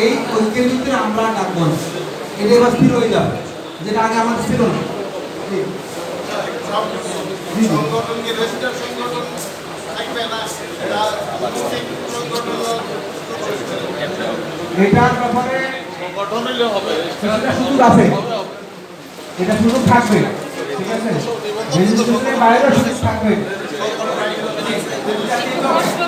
এই ঐক্যের ভিতরে আমরা ডাকবো না। এটা এবার স্থির হয়ে যাবে যেটা আগে আমাদের ছিল না। থাকবে এটার ব্যাপারে সুযোগ আছে। এটা সুযোগ ঠিক আছে? সুযোগ থাকবে। আমরা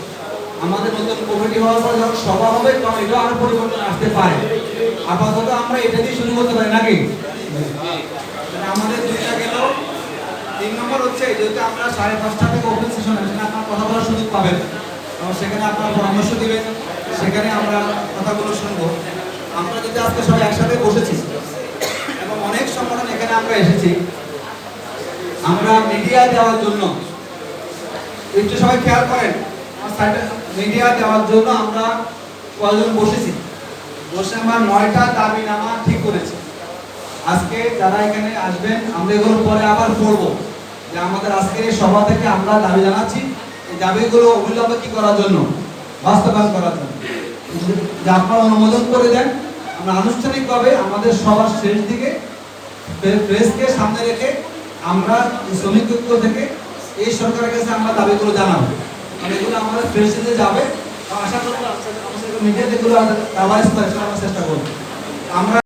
আমাদের নতুন কমিটি হওয়ার পর যখন সভা হবে, তখন এটাও আরও পরিবর্তন আসতে পারে। আপাতত আমরা এটা দিয়ে শুরু করতে পারি নাকি? আমাদের দুইটা গেল। তিন নম্বর হচ্ছে, যেহেতু আমরা সাড়ে পাঁচটা থেকে ওপেন সেশন সেখানে আপনার কথা বলার সুযোগ পাবেন। এবং সেখানে আপনার পরামর্শ দিবেন, সেখানে আমরা কথাগুলো শুনব। আমরা যদি আজকে সবাই একসাথে বসেছি, এবং অনেক সংগঠন এখানে আমরা এসেছি, আমরা মিডিয়া দেওয়ার জন্য, একটু সবাই খেয়াল করেন মিডিয়া দেওয়ার জন্য আমরা কয়েকজন বসেছি। বসে আমরা নয়টা দাবি নামা ঠিক করেছি। আজকে যারা এখানে আসবেন, আমরা এগুলো পরে আবার পড়ব যে আমাদের আজকের এই সভা থেকে আমরা দাবি জানাচ্ছি। এই দাবিগুলো অবিলম্বে কি করার জন্য? বাস্তবায়ন করার জন্য। যে আপনারা অনুমোদন করে দেন, আমরা আনুষ্ঠানিকভাবে আমাদের সবার শেষ দিকে প্রে- প্রেসকে সামনে রেখে আমরা শ্রমিক থেকে এই সরকারের কাছে আমরা দাবিগুলো জানাব। আর এগুলো আমাদের প্রেসিডেন্টে যাবে। আশা করি মিডিয়াতে এগুলো আবার চেষ্টা করব। আমরা